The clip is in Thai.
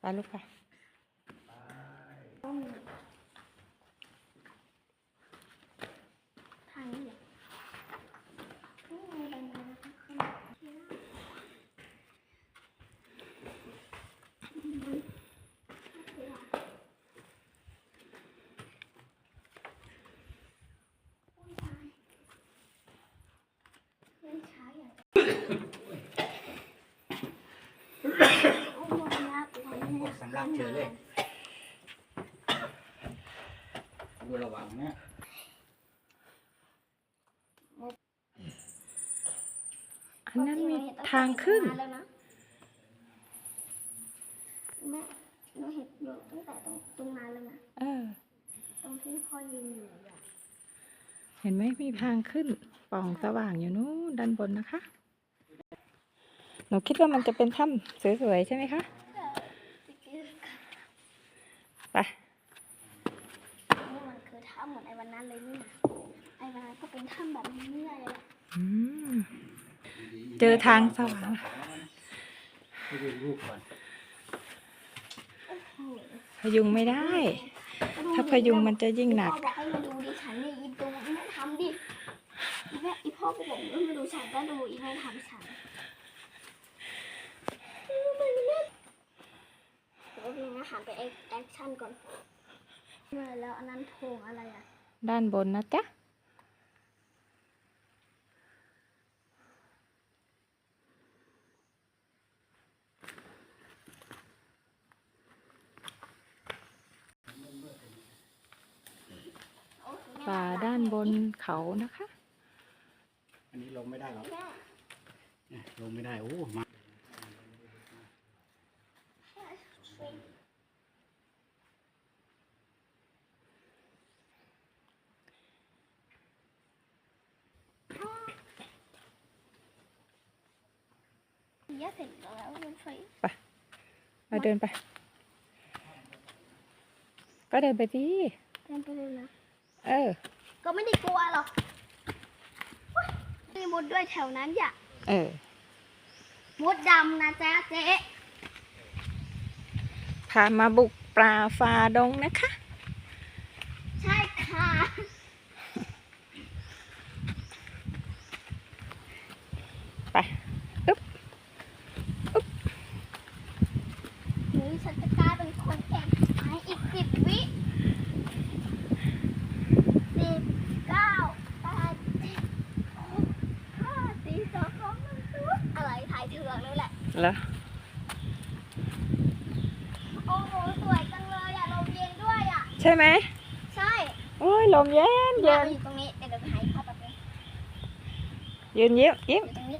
ไปลูกไปต้องทางนี้เลยนี่ไงบันไดขึ้นที่นั่นเล่นช้าอย่างโอ้โหนักเลย เนี่ยสำลักเฉยเลยดูระวังนะอันนั้นมีทางขึ้นแล้วนะแม่หนูเห็นอยู่ตั้งแต่ตรงตรงนั้นแล้วนะ เออ ตรงที่พ่อยืนอยู่อะเห็นไหมมีทางขึ้นปล่องสว่างอยู่นู้นด้านบนนะคะ หนูคิดว่ามันจะเป็นถ้ำสวยๆใช่ไหมคะ ไปนี่มันคือถ้ำเหมือนไอ้วันนั้นเลยนี่นะไอ้วันนั้นก็เป็นถ้ำแบบนี้เลยอะอืมเจอทางสว่างให้ดูรูปก่อนโอ้โหพยุงไม่ได้ ถ้าพยุงมันจะยิ่งหนัก พ่อบอกให้มาดูดิฉันนี่อีดูอีแม่ทำดิอีแม่อีพ่อก็บอกว่ามาดูฉันก็ดูอีแม่ทำฉันเออมันเล่นเดี๋ยวพี่นะหันไปแอคชั่นก่อนมาแล้วอันนั้นโพงอะไรอะ ด้านบนนะจ๊ะโอ้ยแม่ป่าด้านบนเขานะคะ อันนี้ลงไม่ได้หรอกแม่เนี่ยลงไม่ได้ โอ้มา ย่าเสร็จแล้วมันไฟมาเดินไป ก็เดินไปที่เต็มไปเลยนะเออ ก็ไม่ได้กลัวหรอกมีมดด้วยแถวนั้นอย่าเออมดดำนะจ๊ะเจ๊พามาบุกปลาฟาดงนะคะ ใช่ค่ะ ไปอึ๊บ หรือฉันจะกลายเป็นคนแก่ภายอีกสิบวิสิบเก้าแปดเจ็ดหกห้าสี่สองสองหนึ่งศูนย์อะไรถ่ายเถื่อนเลย แหละเหรอโอ้โหสวยจังเลยอะลมเย็นด้วยอะใช่ไหมใช่โอ้ยลมเย็นเดี๋เย็ยวนอยู่ตรงนี้เดี๋ยวเดี๋ยวไปหาพ่อแป๊บนึงยืนยิ้มยิ้มอยู่ตรงนี้